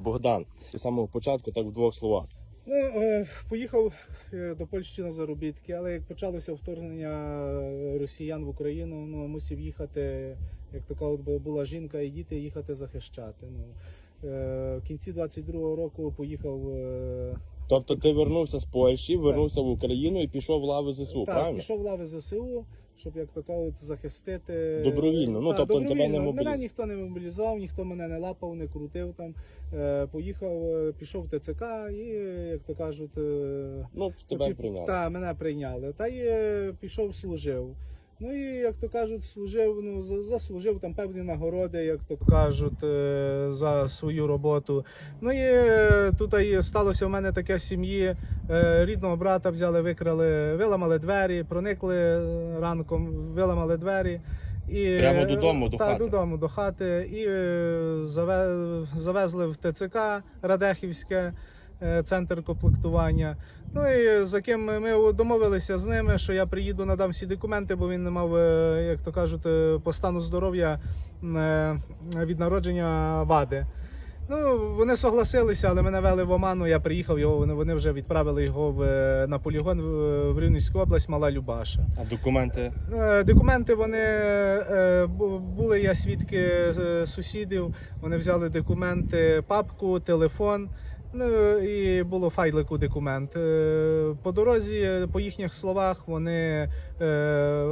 Богдан, з самого початку, так в двох словах. Ну, е, поїхав е, до Польщі на заробітки, але як почалося вторгнення росіян в Україну, ну мусив їхати, як така була жінка і діти, їхати захищати. Ну, е, в кінці 22-го року поїхав е, Тобто ти вернувся з Польщі, вернувся в Україну і пішов в лави ЗСУ, так, правильно? пішов в лави ЗСУ, щоб як така от захистити Добровільно, ну, Так, тобто тебе не добровільно. мобілізували. Мене ніхто не мобілізував, ніхто мене не лапав, не крутив там. Е, поїхав, е, пішов в ТЦК і, як то кажуть, е, Ну, тебе Пі- прийняли. Та, мене прийняли. Та й е, пішов, служив. Ну і як то кажуть, служив, ну за- заслужив там певні нагороди, як то кажуть, е, за свою роботу. Ну і е, тут і сталося в мене таке в сім'ї. Е, Рідного брата взяли, викрали, виламали двері, проникли ранком, виламали двері. І, Прямо додому, до та, хати? додому, до хати. І заве- завезли в ТЦК Радехівське, центр комплектування. Ну і за ким ми- домовилися з ними, що я приїду, надам всі документи, бо він не мав, е, як то кажуть, е, по стану здоров'я е, від народження вади. Ну, вони согласилися, але мене вели в Оману. Я приїхав його. Вони, вони вже відправили його в, е, на полігон в, в Рівненську область, Мала Любаша. А документи? Е, Документи вони е, були я свідки е, сусідів. Вони взяли документи, папку, телефон. Ну і було файлику документ. Е, По дорозі, по їхніх словах, вони е,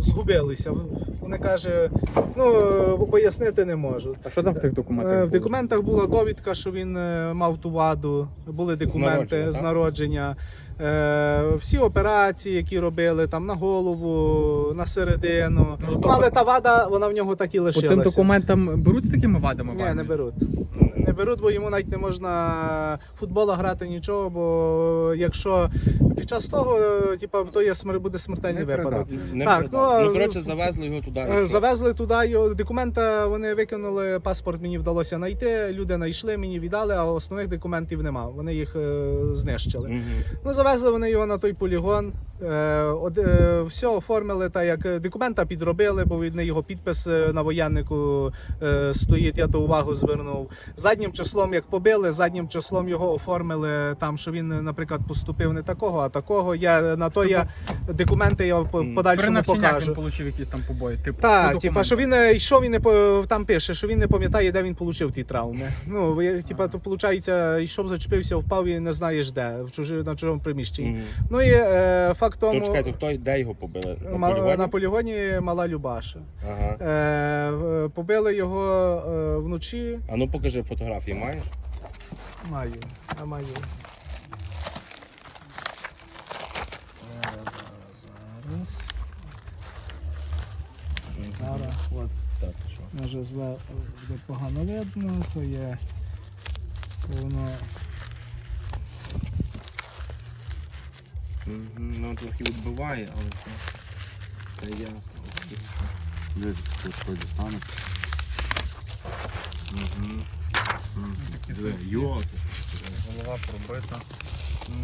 згубилися. Вони каже, ну пояснити не можуть. А що там в тих Е, документах? В документах була довідка, що він е, мав ту ваду. Були документи народження, з народження. Е, Всі операції, які робили там на голову, на середину. Ну, Ну, але та вада, вона в нього так і По лишилася. тим документам беруть з такими вадами? Ні, не беруть. Не беруть, бо йому навіть не можна футбола грати нічого, бо якщо під час того, типа, то є смер- буде смертельний Не випадок. Не Так, продав. ну, ну, коротше, завезли його туди. Е, Завезли туди його документа. Вони викинули паспорт. Мені вдалося знайти. Люди знайшли, мені віддали, а основних документів нема. Вони їх е, знищили. Мгм. Ну завезли вони його на той полігон. Е, од- е, все оформили так, як документа підробили, бо від його підпис на воєннику е, стоїть. Я то увагу звернув. Заднім числом, як побили, заднім числом його оформили там, що він, наприклад, поступив не такого, а такого. Я на то я документи я в по- Мгм. При подальшому навчаннях покажу. він отримав якісь там побої. Типу, Так, типа, що він е, йшов і не там пише, що він не пам'ятає, де він отримав ті травми. Ну, типа, то виходить, йшов, зачепився, впав і не знаєш де, в чужі, на чужому приміщенні. Мгм. Ну і е, факт То тому, чекайте, хто де його побили? На полігоні? на полігоні мала Любаша. Ага. Е, побили його е, вночі. А ну покажи фотографії, маєш? Маю, а маю. Е, Зараз. Зараз, от. Так, що? Може зле буде погано видно, то є воно Ну, трохи відбиває, але це ясно. Десь тут синці. йоки. Голова пробита.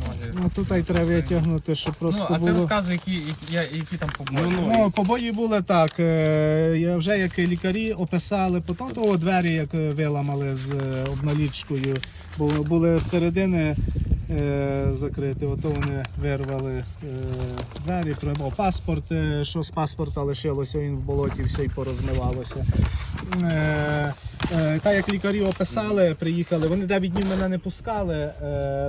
Ноги. Ну тут й треба витягнути, щоб Ну, просто а ти було. розказуй, які, які, які там побої. Ну, Ну, побої були так. е, Я вже як лікарі описали, потім того двері як е, виламали з е, обналічкою, бо були середини е, закриті, ото вони вирвали е, двері, прибав паспорт, е, що з паспорта лишилося, він в болоті все і порозмивалося. Е, Так як лікарі описали, приїхали, вони 9 днів мене не пускали е,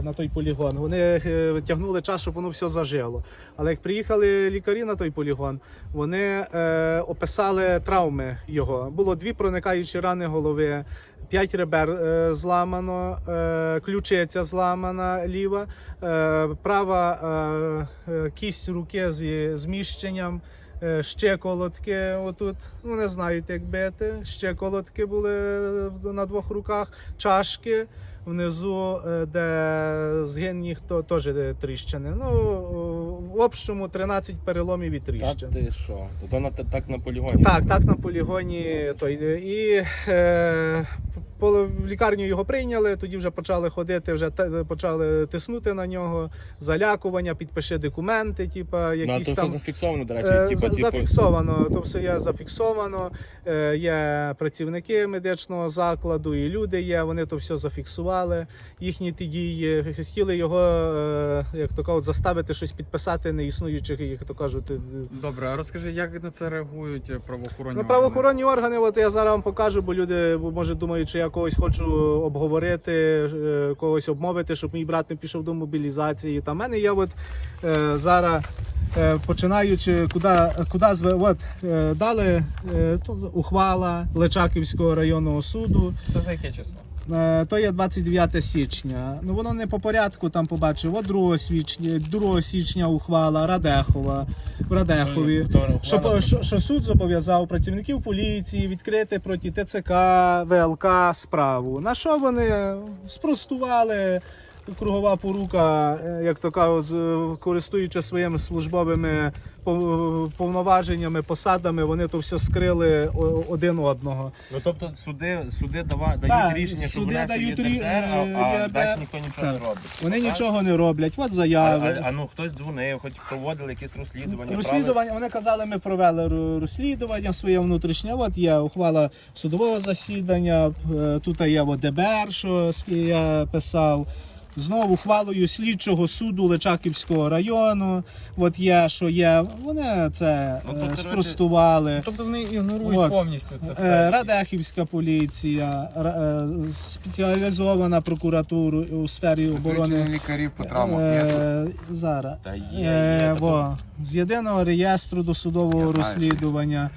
на той полігон. Вони е, тягнули час, щоб воно все зажило. Але як приїхали лікарі на той полігон, вони описали травми його. Було дві проникаючі рани голови, п'ять ребер зламано, ключиця зламана ліва, права кість руки з зміщенням. Е, Ще колодки отут, ну не знаєте, як бити. Ще колодки були на двох руках, чашки внизу, е, де згин їх, то теж е, тріщини. Ну, в общому 13 переломів і тріщин. ти що? То на, так на полігоні. Так, так на полігоні. Той, і е, в лікарню його прийняли, тоді вже почали ходити, вже почали тиснути на нього, залякування, підпиши документи, типа Ну, а якісь то там. зафіксовано, до речі, Е, типа, типу, Зафіксовано, то все є зафіксовано. Е, Є працівники медичного закладу, і люди є. Вони то все зафіксували. Їхні ті дії хотіли його, е, як то кажуть, заставити щось підписати неіснуючих, як то кажуть. Добре, а розкажи, як на це реагують правоохоронні Ну, правоохоронні органи, от я зараз вам покажу, бо люди може думають, що я когось хочу обговорити, е, когось обмовити, щоб мій брат не пішов до мобілізації. Та в мене є от е, зараз. е, Починаючи, куди, куди от дали то ухвала Личаківського районного суду. Це за яке число? Е, То є 29 січня. Ну воно не по порядку там побачив. От 2 січня, 2 січня ухвала Радехова в Радехові. Що, що, що суд зобов'язав працівників поліції відкрити проти ТЦК, ВЛК справу. На що вони спростували? Кругова порука, е, як то кажуть, користуючись своїми службовими повноваженнями, посадами, вони то все скрили один одного. Ну тобто суди, суди дава, дають Так, рішення, що суди дають рі- а, а ЄРДР. далі ніхто нічого не робить. Вони Так? нічого не роблять. От заяви. а, а ну хтось дзвонив, хоч проводили якісь розслідування. Розслідування, вони казали, ми провели розслідування своє внутрішнє. От є ухвала судового засідання, е, тут є от ДБР, що я писав. Знову ухвалою слідчого суду Личаківського району. От є, що є. Вони це Ну, е, коротше, спростували. Тобто вони ігнорують От. повністю це Е, все. Радехівська поліція, е, спеціалізована прокуратура у сфері оборони. Заключені лікарі по травмах є. Е, зараз. Та є, Е, є, та во, з єдиного реєстру досудового Я знаю. розслідування.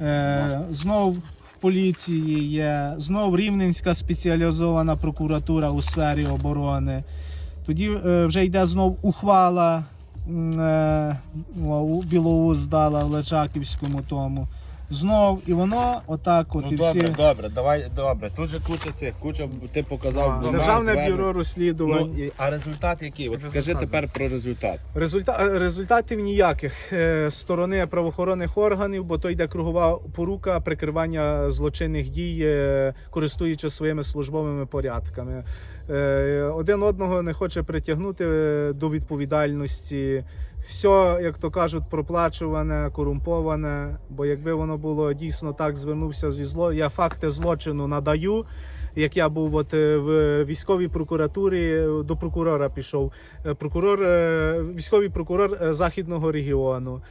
Е, знов поліції є, знов Рівненська спеціалізована прокуратура у сфері оборони. Тоді е, вже йде знов ухвала е, Білоус дала в Лечаківському тому. Знов, і воно отак, от Ну і добре, всі. добре, давай, добре. Тут же куча цих, куча ти показав. А, бумаг, Державне звернень. бюро розслідувань. Ну, і, а результат який? От скажи Результат. тепер про результат. Результа... Результатів ніяких е, з сторони правоохоронних органів, бо то йде кругова порука прикривання злочинних дій, е, користуючись своїми службовими порядками. Е, Один одного не хоче притягнути е, до відповідальності. Все, як то кажуть, проплачуване, корумповане. Бо якби воно було дійсно так, звернувся зі зло. Я факти злочину надаю. Як я був от е, в військовій прокуратурі, е, до прокурора пішов. Е, Прокурор, військовий прокурор західного регіону.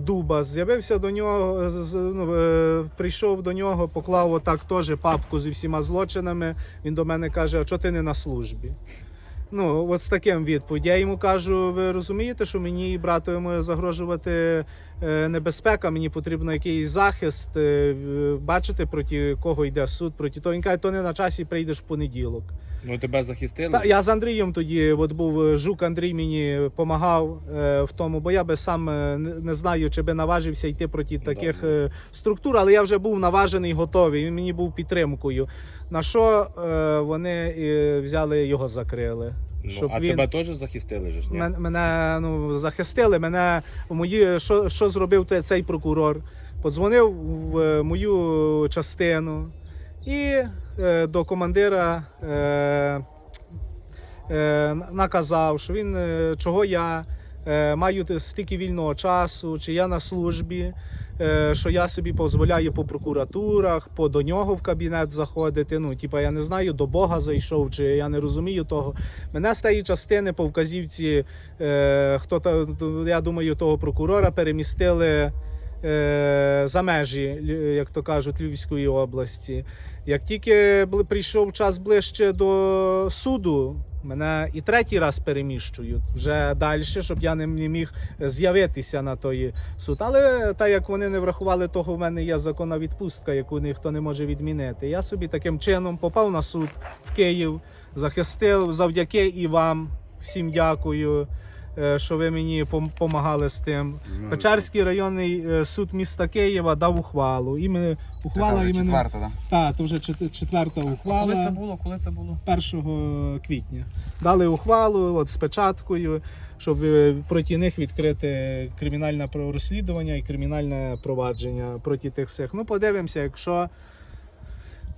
Дубас з'явився до нього, ну, прийшов до нього, поклав отак теж папку зі всіма злочинами. Він до мене каже: а чого ти не на службі? Ну, от з таким відповідь. Я йому кажу: ви розумієте, що мені братові моє загрожувати е, небезпека, мені потрібно якийсь захист. бачити Бачите, проти кого йде суд, проти того. Він каже, то не на часі прийдеш в понеділок. Ну тебе захистили? Та, я з Андрієм тоді, от був е, жук Андрій мені допомагав е, в тому, бо я би сам е, не, знаю, чи би наважився йти проти таких да. е, структур, але я вже був наважений, готовий. Він мені був підтримкою. На що е, вони е, взяли його закрили? Ну, щоб а він- тебе теж захистили ж? Ні? Мен- Мене ну, захистили. Мене мої що, що зробив те- цей прокурор? Подзвонив в е, мою частину і е, до командира е, е, наказав, що він е, чого я е, маю стільки вільного часу, чи я на службі. е, Що я собі дозволяю по прокуратурах, по до нього в кабінет заходити. Ну, типа, я не знаю, до Бога зайшов, чи я не розумію того. Мене з тієї частини по вказівці, хто я думаю, того прокурора перемістили за межі, як то кажуть, Львівської області. Як тільки прийшов час ближче до суду, мене і третій раз переміщують вже далі, щоб я не міг з'явитися на той суд. Але так як вони не врахували того, в мене є законна відпустка, яку ніхто не може відмінити. Я собі таким чином попав на суд в Київ, захистив завдяки і вам. Всім дякую, е, що ви мені допомагали з тим. Ну, Печерський районний е, суд міста Києва дав ухвалу. Іме, Це ухвала вже іменно четверта, так? так, то вже чет- четверта Коли це було? Коли це було? 1 квітня. Дали ухвалу от, з печаткою, щоб е, проти них відкрити кримінальне розслідування і кримінальне провадження проти тих всіх. Ну, подивимося, якщо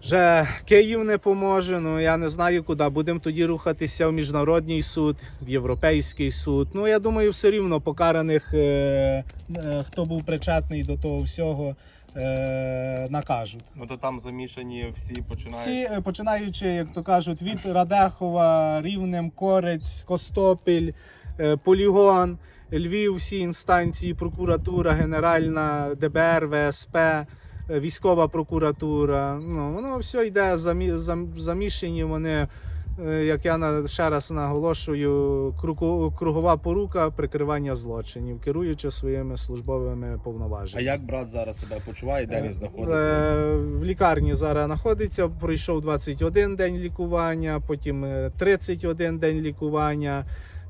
Вже Київ не поможе, ну я не знаю куди. Будемо тоді рухатися в міжнародний суд, в європейський суд. Ну я думаю, все рівно покараних, е, е, хто був причетний до того всього, е, накажуть. Ну то там замішані всі починають. Всі, е, починаючи, як то кажуть, від Радехова, Рівнем, Корець, Костопіль, е, Полігон, Львів, всі інстанції, прокуратура, Генеральна, ДБР, ВСП, військова прокуратура. Ну, воно все йде замі, замішані. Вони, е, як я ще раз наголошую, кругова порука прикривання злочинів, керуючи своїми службовими А як брат зараз себе почуває, де він знаходиться? Е, В лікарні зараз знаходиться. Пройшов 21 день лікування, потім е, 31 день лікування.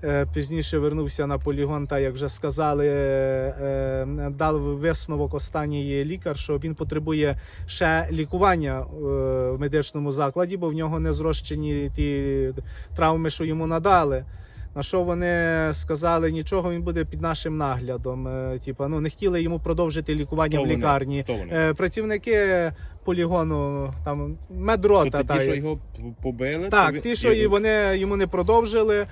Е, Пізніше вернувся на полігон, та як вже сказали, е, е, дав висновок останній лікар, що він потребує ще лікування в медичному закладі, бо в нього не зрощені ті травми, що йому надали. На що вони сказали, нічого він буде під нашим наглядом. Типа, ну не хотіли йому продовжити лікування Хто в лікарні. Вони? Працівники полігону, там медрота. Тобто та, ті, що його побили? так, то ті, що і вони йому не продовжили.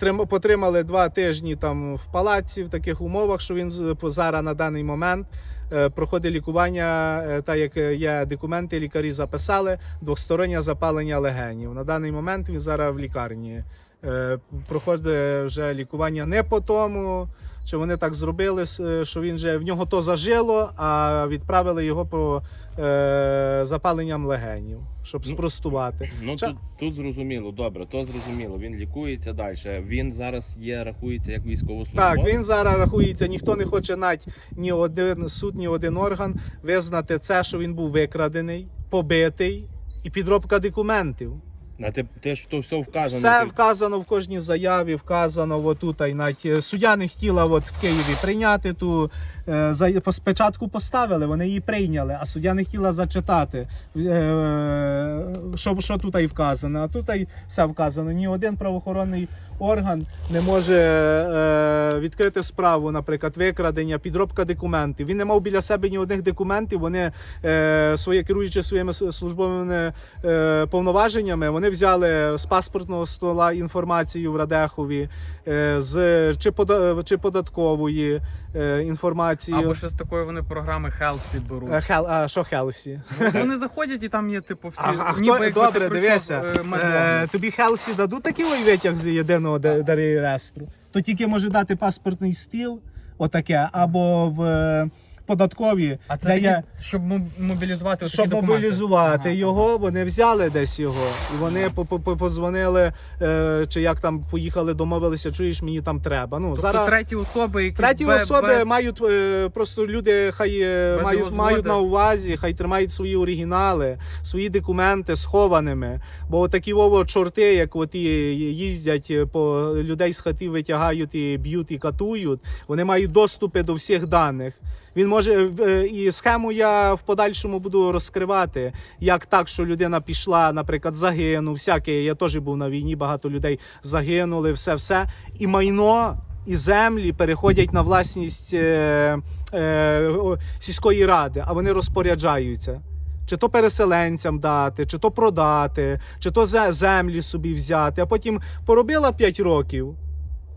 Трим- Потримали два тижні там в палаці в таких умовах, що він зараз на даний момент е, проходить лікування, так та як є документи, лікарі записали двостороннє запалення легенів. На даний момент він зараз в лікарні. Е, Проходить вже лікування не по тому, чи вони так зробили, с- що він же в нього то зажило, а відправили його по е, запаленням легенів, щоб Ну, спростувати. Ну Ча- тут, тут зрозуміло, добре, то зрозуміло. Він лікується далі. Він зараз є, рахується як військовослужбовець. Так, він зараз рахується, ніхто не хоче навіть ні один суд, ні один орган визнати це, що він був викрадений, побитий і підробка документів. А те, те що то все вказано. Все вказано в кожній заяві, вказано отут, і навіть суддя не хотіла от в Києві прийняти ту е, спочатку поставили, вони її прийняли, а суддя не хотіла зачитати, е, що, що тут і вказано. А тут і все вказано. Ні один правоохоронний орган не може е, відкрити справу, наприклад, викрадення, підробка документів. Він не мав біля себе ні одних документів. Вони е, своє керуючи своїми службовими е, повноваженнями, вони взяли з паспортного стола інформацію в Радехові, е, з чи, пода, чи податкової е, інформації. Або ще з такої вони програми Хелсі беруть. Е, Хел, а що Хелсі? Вони заходять і там є, типу, всі. А, а хто якби добре, ти прийшов, дивися. е. Е, тобі Хелсі дадуть такий ой витяг з єдиного де- де реєстру. То тільки може дати паспортний стіл, отаке, або в е, податкові, А це такі, є, щоб мо- мобілізувати щоб документи. мобілізувати Ага. його. Вони взяли десь його, і вони по- по- по- подзвонили, е, чи як там поїхали, домовилися, чуєш, мені там треба. Ну Тобто зараз треті особи, які Треті без, особи без... мають е, просто люди, хай е, Без мають, його мають згоди. на увазі, хай тримають свої оригінали, свої документи схованими. Бо такі вово чорти, як от і їздять по людей з хатів, витягають і б'ють і катують. Вони мають доступи до всіх даних. Він може е, і схему я в подальшому буду розкривати, як так, що людина пішла, наприклад, загинув. Всяке я теж був на війні, багато людей загинули, все, все. І майно і землі переходять на власність е, е, сільської ради, а вони розпоряджаються. Чи то переселенцям дати, чи то продати, чи то землі собі взяти, а потім поробила 5 років.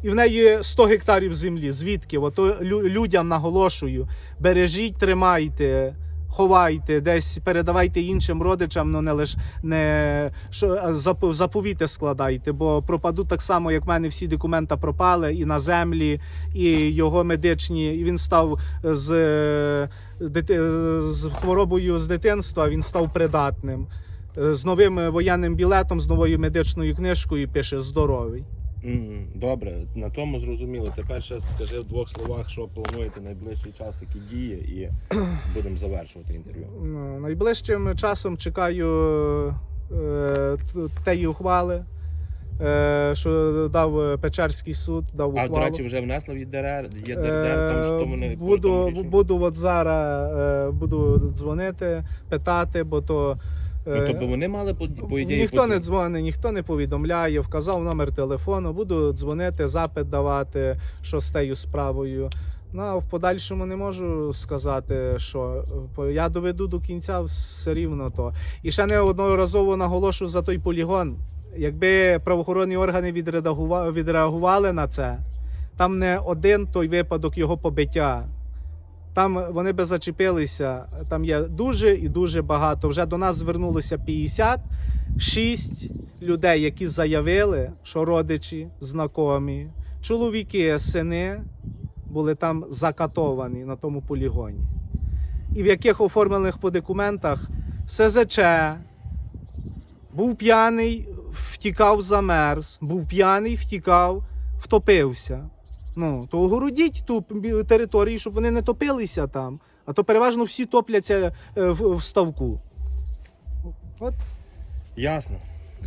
І в неї 100 гектарів землі. Звідки? Ото лю- людям наголошую: бережіть, тримайте, ховайте, десь передавайте іншим родичам, ну не лише не що заповіти складайте, бо пропадуть так само, як в мене всі документи пропали і на землі, і його медичні. І він став з, е, з хворобою з дитинства. Він став придатним. Е, З новим е, воєнним білетом, з новою медичною книжкою пише здоровий. Добре, на тому зрозуміло. Тепер ще скажи в двох словах, що плануєте найближчий час, які дії, і будемо завершувати інтерв'ю. Ну, найближчим часом чекаю е, т- ухвали, е, що дав Печерський суд, дав А до речі, вже внесли в ЄДР, ЄДР, там що вони Е, буду, тому буду от зараз е, буду дзвонити, питати, бо то. Е, Ну, тобто вони мали по, по ідеї ніхто по не дзвонить, ніхто не повідомляє, вказав номер телефону, буду дзвонити, запит давати, що з тією справою. Ну, а в подальшому не можу сказати, що я доведу до кінця все рівно то. І ще неодноразово наголошую за той полігон. Якби правоохоронні органи відреагували на це, там не один той випадок його побиття. Там вони би зачепилися. Там є дуже і дуже багато. Вже до нас звернулося 56 людей, які заявили, що родичі, знайомі, чоловіки, сини були там закатовані на тому полігоні. І в яких оформлених по документах СЗЧ був п'яний, втікав, замерз, був п'яний, втікав, втопився. Ну, то огородіть ту територію, щоб вони не топилися там. А то переважно всі топляться е, в, в ставку. От Ясно.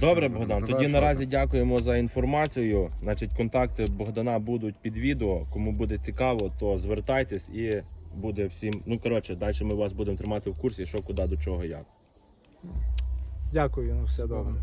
Добре, Богдан. Тоді наразі дякуємо за інформацію. Значить, контакти Богдана будуть під відео. Кому буде цікаво, то звертайтесь і буде всім. Ну коротше, далі ми вас будемо тримати в курсі, що куди, до чого, як. дякую на все добре.